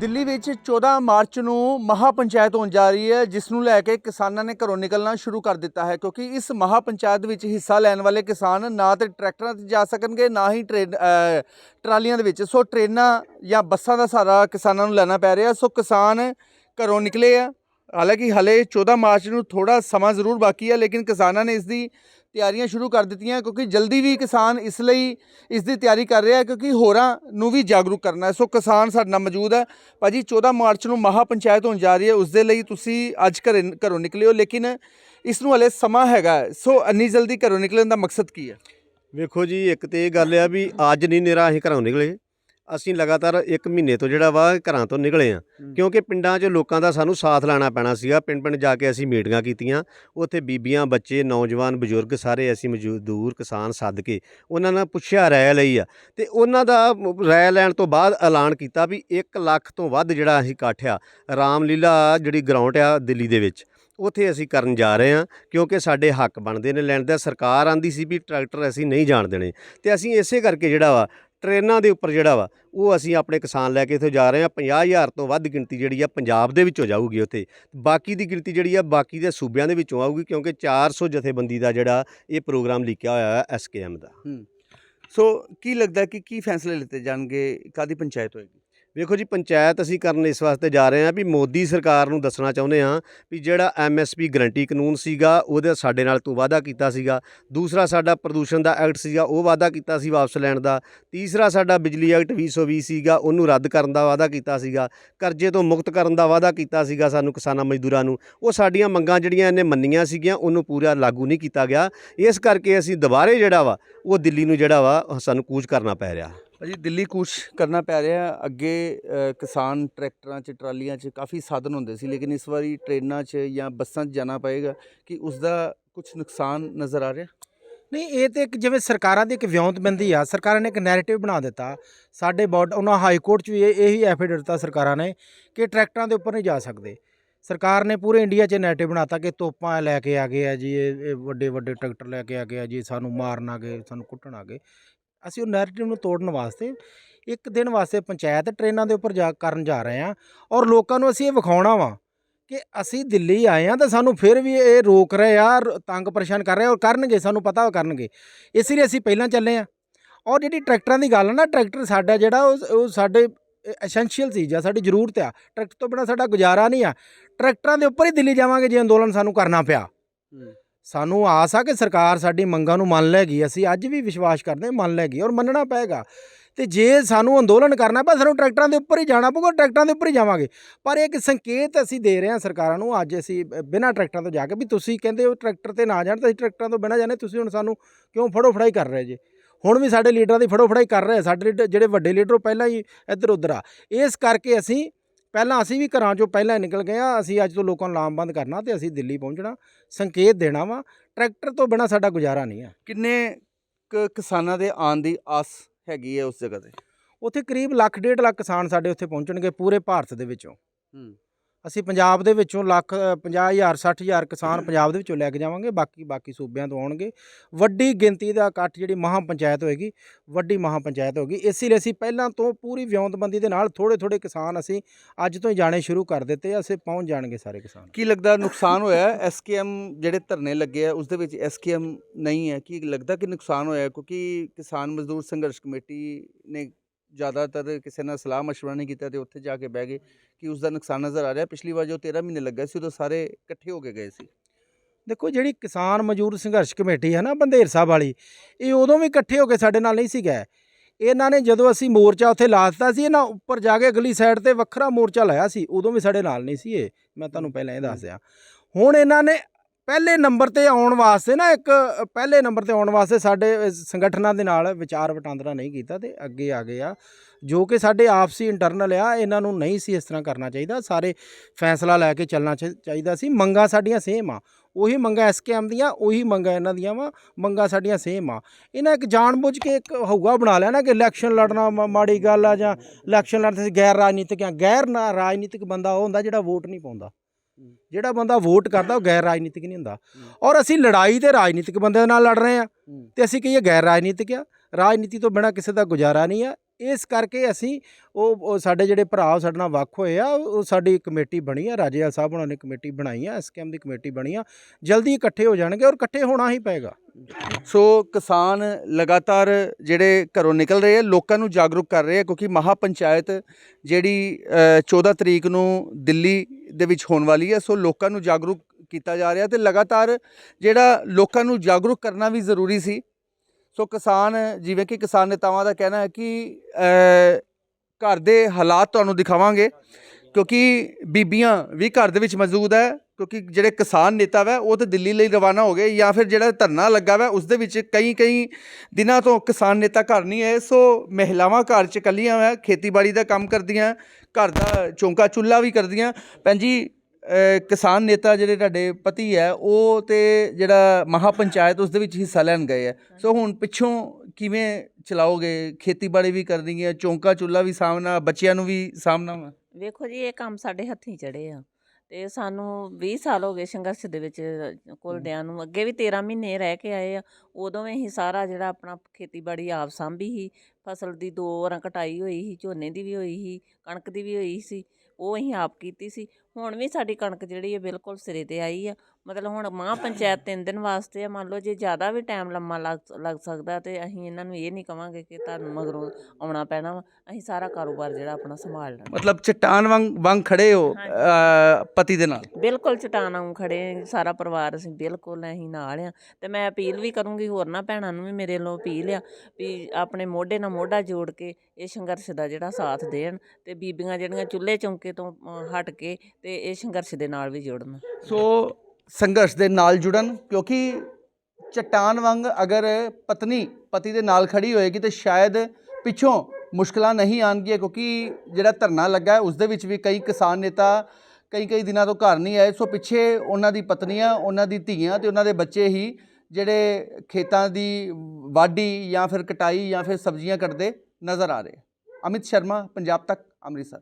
ਦਿੱਲੀ ਵਿੱਚ 14 ਮਾਰਚ ਨੂੰ ਮਹਾ ਪੰਚਾਇਤ ਹੋਣ ਜਾ ਰਹੀ ਹੈ, ਜਿਸ ਨੂੰ ਲੈ ਕੇ ਕਿਸਾਨਾਂ ਨੇ ਘਰੋਂ ਨਿਕਲਣਾ ਸ਼ੁਰੂ ਕਰ ਦਿੱਤਾ ਹੈ, ਕਿਉਂਕਿ ਇਸ ਮਹਾ ਪੰਚਾਇਤ ਵਿੱਚ ਹਿੱਸਾ ਲੈਣ ਵਾਲੇ ਕਿਸਾਨ ਨਾ ਤੇ ਟਰੈਕਟਰਾਂ ਤੇ ਜਾ ਸਕਣਗੇ, ਨਾ ਹੀ ਟ੍ਰੇਨ ਟਰਾਲੀਆਂ ਦੇ ਵਿੱਚ। ਸੋ ਟ੍ਰੇਨਾਂ ਜਾਂ ਬੱਸਾਂ ਦਾ ਸਹਾਰਾ ਕਿਸਾਨਾਂ ਨੂੰ ਲੈਣਾ ਪੈ ਰਿਹਾ। ਸੋ ਕਿਸਾਨ ਘਰੋਂ ਨਿਕਲੇ ਆ। ਹਾਲਾਂਕਿ ਹਲੇ 14 ਮਾਰਚ ਨੂੰ ਥੋੜਾ ਸਮਾਂ ਜ਼ਰੂਰ ਬਾਕੀ ਹੈ, ਲੇਕਿਨ ਕਿਸਾਨਾਂ ਨੇ ਇਸ ਦੀ ਤਿਆਰੀਆਂ ਸ਼ੁਰੂ ਕਰ ਦਿੱਤੀਆਂ ਕਿਉਂਕਿ ਜਲਦੀ ਵੀ ਕਿਸਾਨ ਇਸ ਲਈ ਇਸ ਦੀ ਤਿਆਰੀ ਕਰ ਰਿਹਾ ਕਿਉਂਕਿ ਹੋਰਾਂ ਨੂੰ ਵੀ ਜਾਗਰੂਕ ਕਰਨਾ ਹੈ। ਸੋ ਕਿਸਾਨ ਸਾਡੇ ਨਾਲ ਮੌਜੂਦ ਹੈ। ਭਾਜੀ 14 ਮਾਰਚ ਨੂੰ ਮਹਾ ਪੰਚਾਇਤ ਹੋਣ ਜਾ ਰਹੀ ਹੈ। ਉਸ ਦੇ ਲਈ ਤੁਸੀਂ ਅੱਜ ਘਰੇ ਘਰੋਂ ਨਿਕਲੇ ਹੋ ਲੇਕਿਨ ਇਸ ਨੂੰ ਹਲੇ ਸਮਾਂ ਹੈਗਾ ਸੋ ਇੰਨੀ ਜਲਦੀ ਘਰੋਂ ਨਿਕਲਣ ਦਾ ਮਕਸਦ ਕੀ ਹੈ? ਵੇਖੋ ਜੀ, ਇੱਕ ਤੇ ਇਹ ਗੱਲ ਆ ਵੀ ਅੱਜ ਨਹੀਂ, ਨੇਰਾ ਅਸੀਂ ਘਰੋਂ ਨਿਕਲੇ। ਅਸੀਂ ਲਗਾਤਾਰ 1 ਮਹੀਨੇ ਤੋਂ ਜਿਹੜਾ ਵਾ ਘਰਾਂ ਤੋਂ ਨਿਕਲੇ ਆ। ਕਿਉਂਕਿ ਪਿੰਡਾਂ 'ਚ ਲੋਕਾਂ ਦਾ ਸਾਨੂੰ ਸਾਥ ਲੈਣਾ ਪੈਣਾ ਸੀਗਾ। ਪਿੰਡ ਪਿੰਡ ਜਾ ਕੇ ਅਸੀਂ ਮੀਟਿੰਗਾਂ ਕੀਤੀਆਂ। ਉੱਥੇ ਬੀਬੀਆਂ ਬੱਚੇ ਨੌਜਵਾਨ ਬਜ਼ੁਰਗ ਸਾਰੇ ਅਸੀਂ ਮਜ਼ਦੂਰ ਕਿਸਾਨ ਸੱਦ ਕੇ ਉਹਨਾਂ ਨਾਲ ਪੁੱਛਿਆ ਰਾਇ ਲਈ ਆ। ਤੇ ਉਹਨਾਂ ਦਾ ਰਾਇ ਲੈਣ ਤੋਂ ਬਾਅਦ ਐਲਾਨ ਕੀਤਾ ਵੀ 1 ਲੱਖ ਤੋਂ ਵੱਧ ਜਿਹੜਾ ਅਸੀਂ ਇਕੱਠਿਆ ਰਾਮਲੀਲਾ ਜਿਹੜੀ ਗਰਾਊਂਡ ਆ ਦਿੱਲੀ ਦੇ ਵਿੱਚ ਉੱਥੇ ਅਸੀਂ ਕਰਨ ਜਾ ਰਹੇ ਹਾਂ ਕਿਉਂਕਿ ਸਾਡੇ ਹੱਕ ਬਣਦੇ ਨੇ ਲੈਣ ਦਾ। ਸਰਕਾਰ ਆਂਦੀ ਸੀ ਵੀ ਟਰੈਕਟਰ ਅਸੀਂ ਨਹੀਂ ਜਾਣ ਦੇਣੇ। ਤੇ ਅਸੀਂ ਇਸੇ ਕਰਕੇ ਜਿਹੜਾ ਵਾ ਟ੍ਰੇਨਾਂ ਦੇ ਉੱਪਰ ਜਿਹੜਾ ਵਾ, ਉਹ ਅਸੀਂ ਆਪਣੇ ਕਿਸਾਨ ਲੈ ਕੇ ਇੱਥੇ ਜਾ ਰਹੇ ਹਾਂ। 50000 ਤੋਂ ਵੱਧ ਗਿਣਤੀ ਜਿਹੜੀ ਆ ਪੰਜਾਬ ਦੇ ਵਿੱਚੋਂ ਜਾਊਗੀ ਉੱਥੇ। ਬਾਕੀ ਦੀ ਗਿਣਤੀ ਜਿਹੜੀ ਆ, ਬਾਕੀ ਦੇ ਸੂਬਿਆਂ ਦੇ ਵਿੱਚੋਂ ਆਊਗੀ ਕਿਉਂਕਿ 400 ਜਥੇਬੰਦੀ ਦਾ ਜਿਹੜਾ ਇਹ ਪ੍ਰੋਗਰਾਮ ਲਿਖਿਆ ਹੋਇਆ ਹੈ ਐਸਕੇਐਮ ਦਾ। ਸੋ ਕੀ ਲੱਗਦਾ ਕਿ ਕੀ ਫੈਸਲੇ ਲਿੱਤੇ ਜਾਣਗੇ? ਕਾਦੀ ਪੰਚਾਇਤ ਹੋਏਗੀ? ਵੇਖੋ ਜੀ, ਪੰਚਾਇਤ ਅਸੀਂ ਕਰਨ ਇਸ ਵਾਸਤੇ ਜਾ ਰਹੇ ਹਾਂ ਵੀ ਮੋਦੀ ਸਰਕਾਰ ਨੂੰ ਦੱਸਣਾ ਚਾਹੁੰਦੇ ਹਾਂ ਵੀ ਜਿਹੜਾ ਐਮਐਸਪੀ ਗਰੰਟੀ ਕਾਨੂੰਨ ਸੀਗਾ, ਉਹਦੇ ਸਾਡੇ ਨਾਲ ਤੂੰ ਵਾਅਦਾ ਕੀਤਾ ਸੀਗਾ। ਦੂਸਰਾ ਸਾਡਾ ਪ੍ਰਦੂਸ਼ਣ ਦਾ ਐਕਟ ਸੀਗਾ, ਉਹ ਵਾਅਦਾ ਕੀਤਾ ਸੀ ਵਾਪਸ ਲੈਣ ਦਾ। ਤੀਸਰਾ ਸਾਡਾ ਬਿਜਲੀ ਐਕਟ 2020 ਸੀਗਾ, ਉਹਨੂੰ ਰੱਦ ਕਰਨ ਦਾ ਵਾਅਦਾ ਕੀਤਾ ਸੀਗਾ। ਕਰਜ਼ੇ ਤੋਂ ਮੁਕਤ ਕਰਨ ਦਾ ਵਾਅਦਾ ਕੀਤਾ ਸੀਗਾ ਸਾਨੂੰ ਕਿਸਾਨਾਂ ਮਜ਼ਦੂਰਾਂ ਨੂੰ। ਉਹ ਸਾਡੀਆਂ ਮੰਗਾਂ ਜਿਹੜੀਆਂ ਇਹਨੇ ਮੰਨੀਆਂ ਸੀਗੀਆਂ, ਉਹਨੂੰ ਪੂਰਾ ਲਾਗੂ ਨਹੀਂ ਕੀਤਾ ਗਿਆ। ਇਸ ਕਰਕੇ ਅਸੀਂ ਦੁਬਾਰੇ ਜਿਹੜਾ ਵਾ, ਉਹ ਦਿੱਲੀ ਨੂੰ ਜਿਹੜਾ ਵਾ, ਸਾਨੂੰ ਕੂਚ ਕਰਨਾ ਪੈ ਰਿਹਾ। ਭਾਜੀ, ਦਿੱਲੀ ਕੂਚ ਕਰਨਾ ਪੈ ਰਿਹਾ। ਅੱਗੇ ਕਿਸਾਨ ਟਰੈਕਟਰਾਂ 'ਚ, ਟਰਾਲੀਆਂ 'ਚ ਕਾਫੀ ਸਾਧਨ ਹੁੰਦੇ ਸੀ, ਲੇਕਿਨ ਇਸ ਵਾਰੀ ਟ੍ਰੇਨਾਂ 'ਚ ਜਾਂ ਬੱਸਾਂ 'ਚ ਜਾਣਾ ਪਏਗਾ ਕਿ ਉਸ ਦਾ ਕੁਝ ਨੁਕਸਾਨ ਨਜ਼ਰ ਆ ਰਿਹਾ? ਨਹੀਂ, ਇਹ ਤੇ ਇੱਕ ਜਿਵੇਂ ਸਰਕਾਰਾਂ ਦੀ ਇੱਕ ਵਿਉਂਤਬੰਦੀ ਆ, ਸਰਕਾਰਾਂ ਨੇ ਇੱਕ ਨੈਰੇਟਿਵ ਬਣਾ ਦਿੱਤਾ। ਸਾਡੇ ਬੋਰਡ, ਉਹਨਾਂ ਹਾਈ ਕੋਰਟ 'ਚ ਵੀ ਇਹ, ਇਹੀ ਐਫੀਡੇਵਿਟ ਦਿੱਤਾ ਸਰਕਾਰਾਂ ਨੇ ਕਿ ਟਰੈਕਟਰਾਂ ਦੇ ਉੱਪਰ ਨਹੀਂ ਜਾ ਸਕਦੇ। ਸਰਕਾਰ ਨੇ ਪੂਰੇ ਇੰਡੀਆ 'ਚ ਨੈਰੇਟਿਵ ਬਣਾਤਾ ਕਿ ਤੋਪਾਂ ਲੈ ਕੇ ਆ ਗਏ ਆ ਜੀ, ਇਹ ਵੱਡੇ ਵੱਡੇ ਟਰੈਕਟਰ ਲੈ ਕੇ ਆ ਗਏ ਆ ਜੀ, ਸਾਨੂੰ ਮਾਰਨ ਆ ਗਏ, ਸਾਨੂੰ ਕੁੱਟਣ ਆ ਗਏ। ਅਸੀਂ ਉਹ ਨੈਰੇਟਿਵ ਨੂੰ ਤੋੜਨ ਵਾਸਤੇ ਇੱਕ ਦਿਨ ਵਾਸਤੇ ਪੰਚਾਇਤ ਟ੍ਰੇਨਾਂ ਦੇ ਉੱਪਰ ਜਾ ਕਰਨ ਜਾ ਰਹੇ ਹਾਂ ਔਰ ਲੋਕਾਂ ਨੂੰ ਅਸੀਂ ਇਹ ਵਿਖਾਉਣਾ ਵਾ ਕਿ ਅਸੀਂ ਦਿੱਲੀ ਆਏ ਆ ਤਾਂ ਸਾਨੂੰ ਫਿਰ ਵੀ ਇਹ ਰੋਕ ਰਹੇ ਆ ਤੰਗ ਪਰੇਸ਼ਾਨ ਕਰ ਰਹੇ ਔਰ ਕਰਨਗੇ, ਸਾਨੂੰ ਪਤਾ ਉਹ ਕਰਨਗੇ। ਇਸ ਲਈ ਅਸੀਂ ਪਹਿਲਾਂ ਚੱਲੇ ਆ ਔਰ ਜਿਹੜੀ ਟਰੈਕਟਰਾਂ ਦੀ ਗੱਲ ਆ ਨਾ, ਟਰੈਕਟਰ ਸਾਡਾ ਜਿਹੜਾ ਉਹ ਉਹ ਸਾਡੇ ਐਸੈਂਸ਼ੀਅਲ ਚੀਜ਼ ਆ ਸਾਡੀ ਜ਼ਰੂਰਤ ਆ। ਟਰੈਕਟਰ ਤੋਂ ਬਿਨਾ ਸਾਡਾ ਗੁਜ਼ਾਰਾ ਨਹੀਂ ਆ। ਟਰੈਕਟਰਾਂ ਦੇ ਉੱਪਰ ਹੀ ਦਿੱਲੀ ਜਾਵਾਂਗੇ ਜੇ ਅੰਦੋਲਨ ਸਾਨੂੰ ਕਰਨਾ ਪਿਆ। ਸਾਨੂੰ ਆਸ ਆ ਕਿ ਸਰਕਾਰ ਸਾਡੀ ਮੰਗਾਂ ਨੂੰ ਮੰਨ ਲੈਗੀ, ਅਸੀਂ ਅੱਜ ਵੀ ਵਿਸ਼ਵਾਸ ਕਰਦੇ ਹਾਂ ਮੰਨ ਲੈਗੀ ਔਰ ਮੰਨਣਾ ਪਏਗਾ। ਤੇ ਜੇ ਸਾਨੂੰ ਅੰਦੋਲਨ ਕਰਨਾ ਪਿਆ ਸਾਨੂੰ ਟਰੈਕਟਰਾਂ ਦੇ ਉੱਪਰ ਹੀ ਜਾਣਾ ਪਊਗਾ, ਟਰੈਕਟਰਾਂ ਦੇ ਉੱਪਰ ਹੀ ਜਾਵਾਂਗੇ। ਪਰ ਇੱਕ ਸੰਕੇਤ ਅਸੀਂ ਦੇ ਰਹੇ ਹਾਂ ਸਰਕਾਰਾਂ ਨੂੰ, ਅੱਜ ਅਸੀਂ ਬਿਨਾਂ ਟਰੈਕਟਰਾਂ ਤੋਂ ਜਾ ਕੇ ਵੀ ਤੁਸੀਂ ਕਹਿੰਦੇ ਹੋ ਟਰੈਕਟਰ ਤੇ ਨਾ ਜਾਣ, ਤਾਂ ਅਸੀਂ ਟਰੈਕਟਰਾਂ ਤੋਂ ਬਿਨਾਂ ਜਾਣੇ, ਤੁਸੀਂ ਹੁਣ ਸਾਨੂੰ ਕਿਉਂ ਫੜੋ ਫੜਾਈ ਕਰ ਰਹੇ ਜੇ? ਹੁਣ ਵੀ ਸਾਡੇ ਲੀਡਰਾਂ ਦੀ ਫੜੋ ਫੜਾਈ ਕਰ ਰਹੇ ਸਾਡੇ ਲੀਡਰ ਜਿਹੜੇ ਵੱਡੇ ਲੀਡਰ ਉਹ ਪਹਿਲਾਂ ਹੀ ਇੱਧਰ ਉੱਧਰ ਆ। ਇਸ ਕਰਕੇ ਅਸੀਂ ਪਹਿਲਾਂ ਅਸੀਂ ਵੀ ਘਰਾਂ ਚੋਂ ਪਹਿਲਾਂ ਹੀ ਨਿਕਲ ਗਏ ਆ ਅਸੀਂ ਅੱਜ ਤੋਂ ਲੋਕਾਂ ਨੂੰ ਲਾਮਬੰਦ ਕਰਨਾ ਤੇ ਅਸੀਂ ਦਿੱਲੀ ਪਹੁੰਚਣਾ ਸੰਕੇਤ ਦੇਣਾ ਵਾ ਟਰੈਕਟਰ ਤੋਂ ਬਿਨਾਂ ਸਾਡਾ ਗੁਜ਼ਾਰਾ ਨਹੀਂ ਆ। ਕਿੰਨੇ ਕਿਸਾਨਾਂ ਦੇ ਆਉਣ ਦੀ ਆਸ ਹੈਗੀ ਹੈ ਉਸ ਜਗ੍ਹਾ ਤੇ? ਉੱਥੇ ਕਰੀਬ ਲੱਖ ਡੇਢ ਲੱਖ ਕਿਸਾਨ ਸਾਡੇ ਉੱਥੇ ਪਹੁੰਚਣਗੇ ਪੂਰੇ ਭਾਰਤ ਦੇ ਵਿੱਚੋਂ। ਅਸੀਂ ਪੰਜਾਬ ਦੇ ਵਿੱਚੋਂ ਲੱਖ 50000 60000 ਕਿਸਾਨ ਪੰਜਾਬ ਦੇ ਵਿੱਚੋਂ ਲੈ ਕੇ ਜਾਵਾਂਗੇ ਬਾਕੀ ਬਾਕੀ ਸੂਬਿਆਂ ਤੋਂ ਆਉਣਗੇ। ਵੱਡੀ ਗਿਣਤੀ ਦਾ ਇਕੱਠ ਜਿਹੜੀ ਮਹਾ ਪੰਚਾਇਤ ਹੋਏਗੀ ਵੱਡੀ ਮਹਾ ਪੰਚਾਇਤ ਹੋਗੀ ਇਸੇ ਲਈ ਅਸੀਂ ਪਹਿਲਾਂ ਤੋਂ ਪੂਰੀ ਵਿਉਂਤਬੰਦੀ ਦੇ ਨਾਲ ਥੋੜੇ ਥੋੜੇ ਕਿਸਾਨ ਅਸੀਂ ਅੱਜ ਤੋਂ ਹੀ ਜਾਣੇ ਸ਼ੁਰੂ ਕਰ ਦਿੱਤੇ ਅਸੀਂ ਪਹੁੰਚ ਜਾਣਗੇ ਸਾਰੇ ਕਿਸਾਨ। ਕੀ ਲੱਗਦਾ ਨੁਕਸਾਨ ਹੋਇਆ? ਐਸਕੇਐਮ ਜਿਹੜੇ ਧਰਨੇ ਲੱਗੇ ਆ ਉਸ ਦੇ ਵਿੱਚ ਐਸਕੇਐਮ ਨਹੀਂ ਹੈ। ਕੀ ਲੱਗਦਾ ਕਿ ਨੁਕਸਾਨ ਹੋਇਆ? ਕਿਉਂਕਿ ਕਿਸਾਨ ਮਜ਼ਦੂਰ ਸੰਘਰਸ਼ ਕਮੇਟੀ ਨੇ ਜ਼ਿਆਦਾਤਰ ਕਿਸੇ ਨਾਲ ਸਲਾਹ مشورہ ਨਹੀਂ ਕੀਤਾ ਤੇ ਉੱਥੇ ਜਾ ਕੇ ਬਹਿ ਗਏ ਕਿ ਉਸ ਦਾ ਨੁਕਸਾਨ ਨਜ਼ਰ ਆ ਰਿਹਾ ਪਿਛਲੀ ਵਾਰ ਜੋ 13 ਮਹੀਨੇ ਲੱਗਾ ਸੀ ਉਦੋਂ ਸਾਰੇ ਇਕੱਠੇ ਹੋ ਕੇ ਗਏ ਸੀ ਦੇਖੋ ਜਿਹੜੀ ਕਿਸਾਨ ਮਜ਼ਦੂਰ ਸੰਘਰਸ਼ ਕਮੇਟੀ ਹੈ ਨਾ ਬੰਦੇਰ ਸਾਹਿਬ ਵਾਲੀ ਇਹ ਉਦੋਂ ਵੀ ਇਕੱਠੇ ਹੋ ਕੇ ਸਾਡੇ ਨਾਲ ਨਹੀਂ ਸੀ ਗਏ ਇਹਨਾਂ ਨੇ ਜਦੋਂ ਅਸੀਂ ਮੋਰਚਾ ਉੱਥੇ ਲਾ ਦਿੱਤਾ ਸੀ ਇਹਨਾਂ ਉੱਪਰ ਜਾ ਕੇ ਅਗਲੀ ਸਾਈਡ ਤੇ ਵੱਖਰਾ ਮੋਰਚਾ ਲਾਇਆ ਸੀ ਉਦੋਂ ਵੀ ਸਾਡੇ ਨਾਲ ਨਹੀਂ ਸੀ ਇਹ ਮੈਂ ਤੁਹਾਨੂੰ ਪਹਿਲਾਂ ਇਹ ਦੱਸ ਦਿਆਂ ਹੁਣ ਇਹਨਾਂ ਨੇ ਪਹਿਲੇ ਨੰਬਰ ਤੇ ਆਉਣ ਵਾਸਤੇ ਨਾ ਇੱਕ, ਪਹਿਲੇ ਨੰਬਰ ਤੇ ਆਉਣ ਵਾਸਤੇ ਸਾਡੇ ਸੰਗਠਨਾਂ ਦੇ ਨਾਲ ਵਿਚਾਰ ਵਟਾਂਦਰਾ ਨਹੀਂ ਕੀਤਾ ਤੇ ਅੱਗੇ ਆ ਗਏ ਆ। ਜੋ ਕਿ ਸਾਡੇ ਆਪਸੀ ਇੰਟਰਨਲ ਆ, ਇਹਨਾਂ ਨੂੰ ਨਹੀਂ ਸੀ ਇਸ ਤਰ੍ਹਾਂ ਕਰਨਾ ਚਾਹੀਦਾ। ਸਾਰੇ ਫੈਸਲਾ ਲੈ ਕੇ ਚੱਲਣਾ ਚ- ਚਾਹੀਦਾ ਸੀ। ਮੰਗਾਂ ਸਾਡੀਆਂ ਸੇਮ ਆ। ਉਹੀ ਮੰਗਾਂ ਐਸਕੇਐਮ ਦੀਆਂ, ਉਹੀ ਮੰਗਾਂ ਇਹਨਾਂ ਦੀਆਂ ਵਾ। ਮੰਗਾਂ ਸਾਡੀਆਂ ਸੇਮ ਆ। ਇਹਨਾਂ ਇੱਕ ਜਾਣਬੁੱਝ ਕੇ ਇੱਕ ਹਊਆ ਬਣਾ ਲਿਆ ਨਾ ਕਿ ਇਲੈਕਸ਼ਨ ਲੜਨਾ ਮਾੜੀ ਗੱਲ ਆ ਜਾਂ ਇਲੈਕਸ਼ਨ ਲੜਦੇ ਸੀ ਗੈਰ ਰਾਜਨੀਤਿਕ ਆ। ਗੈਰ ਨਾ, ਰਾਜਨੀਤਿਕ ਬੰਦਾ ਉਹ ਹੁੰਦਾ ਜਿਹੜਾ ਵੋਟ ਨਹੀਂ ਪਾਉਂਦਾ। ਜਿਹੜਾ ਬੰਦਾ ਵੋਟ ਕਰਦਾ ਉਹ ਗੈਰ ਰਾਜਨੀਤਿਕ ਨਹੀਂ ਹੁੰਦਾ। ਔਰ ਅਸੀਂ ਲੜਾਈ ਤੇ ਰਾਜਨੀਤਿਕ ਬੰਦੇ ਨਾਲ ਲੜ ਰਹੇ ਆ ਤੇ ਅਸੀਂ ਕਹੀਏ ਗੈਰ ਰਾਜਨੀਤਿਕ ਆ। ਰਾਜਨੀਤੀ ਤੋਂ ਬਿਨਾ ਕਿਸੇ ਦਾ ਗੁਜ਼ਾਰਾ ਨਹੀਂ ਆ। ਇਸ ਕਰਕੇ ਅਸੀਂ ਉਹ ਸਾਡੇ ਜਿਹੜੇ ਭਰਾ ਸਾਡੇ ਨਾਲ ਵੱਖ ਹੋਏ ਆ ਉਹ ਸਾਡੀ ਕਮੇਟੀ ਬਣੀ ਆ ਰਾਜੇਵਾਲ ਸਾਹਿਬ ਉਹਨਾਂ ਨੇ ਕਮੇਟੀ ਬਣਾਈ ਆ ਐਸਕੇਐਮ ਦੀ ਕਮੇਟੀ ਬਣੀ ਆ ਜਲਦੀ ਇਕੱਠੇ ਹੋ ਜਾਣਗੇ ਔਰ ਇਕੱਠੇ ਹੋਣਾ ਹੀ ਪਏਗਾ। ਸੋ ਕਿਸਾਨ ਲਗਾਤਾਰ ਜਿਹੜੇ ਘਰੋਂ ਨਿਕਲ ਰਹੇ ਆ ਲੋਕਾਂ ਨੂੰ ਜਾਗਰੂਕ ਕਰ ਰਹੇ ਆ ਕਿਉਂਕਿ ਮਹਾ ਪੰਚਾਇਤ ਜਿਹੜੀ ਅ, 14 ਤਰੀਕ ਨੂੰ ਦਿੱਲੀ ਦੇ ਵਿੱਚ ਹੋਣ ਵਾਲੀ ਹੈ ਸੋ ਲੋਕਾਂ ਨੂੰ ਜਾਗਰੂਕ ਕੀਤਾ ਜਾ ਰਿਹਾ ਤੇ ਲਗਾਤਾਰ ਜਿਹੜਾ ਲੋਕਾਂ ਨੂੰ ਜਾਗਰੂਕ ਕਰਨਾ ਵੀ ਜ਼ਰੂਰੀ ਸੀ ਸੋ ਕਿਸਾਨ, ਜਿਵੇਂ ਕਿ ਕਿਸਾਨ ਨੇਤਾਵਾਂ ਦਾ ਕਹਿਣਾ ਹੈ ਕਿ ਘਰ ਦੇ ਹਾਲਾਤ ਤੁਹਾਨੂੰ ਦਿਖਾਵਾਂਗੇ, ਕਿਉਂਕਿ ਬੀਬੀਆਂ ਵੀ ਘਰ ਦੇ ਵਿੱਚ ਮੌਜੂਦ ਹੈ, ਕਿਉਂਕਿ ਜਿਹੜੇ ਕਿਸਾਨ ਨੇਤਾ ਵਾ, ਉਹ ਤਾਂ ਦਿੱਲੀ ਲਈ ਰਵਾਨਾ ਹੋ ਗਏ, ਜਾਂ ਫਿਰ ਜਿਹੜਾ ਧਰਨਾ ਲੱਗਾ ਵਾ, ਉਸ ਦੇ ਵਿੱਚ ਕਈ ਕਈ ਦਿਨਾਂ ਤੋਂ ਕਿਸਾਨ ਨੇਤਾ ਘਰ ਨਹੀਂ ਆਏ, ਸੋ ਮਹਿਲਾਵਾਂ ਘਰ ਚ ਇਕੱਲੀਆਂ ਵਾ, ਖੇਤੀਬਾੜੀ ਦਾ ਕੰਮ ਕਰਦੀਆਂ, ਘਰ ਦਾ ਚੌਂਕਾ ਚੁੱਲ੍ਹਾ ਵੀ ਕਰਦੀਆਂ। ਭੈਣ ਜੀ ਕਿਸਾਨ ਨੇਤਾ ਜਿਹੜੇ ਤੁਹਾਡੇ ਪਤੀ ਹੈ ਉਹ ਤੇ ਜਿਹੜਾ ਮਹਾ ਪੰਚਾਇਤ ਉਸ ਦੇ ਵਿੱਚ ਹਿੱਸਾ ਲੈਣ ਗਏ ਹੈ। ਸੋ ਹੁਣ ਪਿੱਛੋਂ ਕਿਵੇਂ ਚਲਾਓਗੇ? ਖੇਤੀਬਾੜੀ ਵੀ ਕਰਨੀ ਹੈ ਚੌਂਕਾ ਚੁੱਲ੍ਹਾ ਵੀ ਸਾਹਮਣਾ ਬੱਚਿਆਂ ਨੂੰ ਵੀ ਸਾਹਮਣਾ ਵਾ? ਵੇਖੋ ਜੀ ਇਹ ਕੰਮ ਸਾਡੇ ਹੱਥੀਂ ਚੜੇ ਆ। ਤੇ ਸਾਨੂੰ 20 ਸਾਲ ਹੋ ਗਏ ਸੰਘਰਸ਼ ਦੇ ਵਿੱਚ ਘੁਲਦਿਆਂ ਨੂੰ। ਅੱਗੇ ਵੀ 13 ਮਹੀਨੇ ਰਹਿ ਕੇ ਆਏ ਆ। ਉਦੋਂ ਵੀ ਅਸੀਂ ਸਾਰਾ ਜਿਹੜਾ ਆਪਣਾ ਖੇਤੀਬਾੜੀ ਆਪ ਸਾਂਭੀ ਸੀ। ਫਸਲ ਦੀ ਦੋ ਵਾਰਾਂ ਕਟਾਈ ਹੋਈ ਸੀ ਝੋਨੇ ਦੀ ਵੀ ਹੋਈ ਸੀ ਕਣਕ ਦੀ ਵੀ ਹੋਈ ਸੀ। ਉਹ ਅਸੀਂ ਆਪ ਕੀਤੀ ਸੀ। ਹੁਣ ਵੀ ਸਾਡੀ ਕਣਕ ਜਿਹੜੀ ਹੈ ਬਿਲਕੁਲ ਸਿਰੇ ਤੇ ਆਈ ਆ। ਮਤਲਬ ਹੁਣ ਮਾਂ ਪੰਚਾਇਤ ਤਿੰਨ ਦਿਨ ਵਾਸਤੇ ਆ ਮੰਨ ਲਓ ਜੇ ਜ਼ਿਆਦਾ ਵੀ ਟਾਈਮ ਲੰਮਾ ਲੱਗ ਲੱਗ ਸਕਦਾ ਤੇ ਅਸੀਂ ਇਹਨਾਂ ਨੂੰ ਇਹ ਨਹੀਂ ਕਵਾਂਗੇ ਕਿ ਤੁਹਾਨੂੰ ਮਗਰੋਂ ਆਉਣਾ ਪੈਣਾ ਵਾ ਅਸੀਂ ਸਾਰਾ ਕਾਰੋਬਾਰ ਜਿਹੜਾ ਆਪਣਾ ਸੰਭਾਲ ਲੈਣਾ। ਮਤਲਬ ਚਟਾਨ ਵਾਂਗ ਵਾਂਗ ਖੜੇ ਹੋ ਪਤੀ ਦੇ ਨਾਲ? ਬਿਲਕੁਲ ਚਟਾਨ ਵਾਂਗੂ ਖੜੇ ਸਾਰਾ ਪਰਿਵਾਰ ਅਸੀਂ ਬਿਲਕੁਲ ਅਸੀਂ ਨਾਲ ਆ। ਤੇ ਮੈਂ ਅਪੀਲ ਵੀ ਕਰੂੰਗੀ ਹੋਰ ਨਾ ਭੈਣਾਂ ਨੂੰ ਵੀ ਮੇਰੇ ਵੱਲੋਂ ਅਪੀਲ ਆ ਵੀ ਆਪਣੇ ਮੋਢੇ ਨਾਲ ਮੋਢਾ ਜੋੜ ਕੇ ਇਹ ਸੰਘਰਸ਼ ਦਾ ਜਿਹੜਾ ਸਾਥ ਦੇਣ ਤੇ ਬੀਬੀਆਂ ਜਿਹੜੀਆਂ ਚੁੱਲ੍ਹੇ ਚੌਂਕੇ ਤੋਂ ਹਟ ਕੇ ਤੇ ਇਹ ਸੰਘਰਸ਼ ਦੇ ਨਾਲ ਵੀ ਜੁੜਨ। ਸੋ ਸੰਘਰਸ਼ ਦੇ ਨਾਲ ਜੁੜਨ, ਕਿਉਂਕਿ ਚਟਾਨ ਵਾਂਗ ਅਗਰ ਪਤਨੀ, ਪਤੀ ਦੇ ਨਾਲ ਖੜੀ ਹੋਏਗੀ ਤੇ ਸ਼ਾਇਦ ਪਿੱਛੋਂ ਮੁਸ਼ਕਲਾਂ ਨਹੀਂ ਆਣਗੀਆਂ ਕਿਉਂਕਿ ਜਿਹੜਾ ਧਰਨਾ ਲੱਗਾ ਹੈ ਉਸ ਦੇ ਵਿੱਚ ਵੀ ਕਈ ਕਿਸਾਨ ਨੇਤਾ ਕਈ ਕਈ ਦਿਨਾਂ ਤੋਂ ਘਰ ਨਹੀਂ ਆਏ। ਸੋ ਪਿੱਛੇ ਉਹਨਾਂ ਦੀ ਪਤਨੀਆਂ, ਉਹਨਾਂ ਦੀ ਧੀਆਂ ਤੇ ਉਹਨਾਂ ਦੇ ਬੱਚੇ ਹੀ ਜਿਹੜੇ ਖੇਤਾਂ ਦੀ ਵਾਢੀ ਜਾਂ ਫਿਰ ਕਟਾਈ ਜਾਂ ਫਿਰ ਸਬਜ਼ੀਆਂ ਕੱਟਦੇ ਨਜ਼ਰ ਆ ਰਹੇ। ਅਮਿਤ ਸ਼ਰਮਾ, ਪੰਜਾਬ ਤੱਕ, ਅੰਮ੍ਰਿਤਸਰ।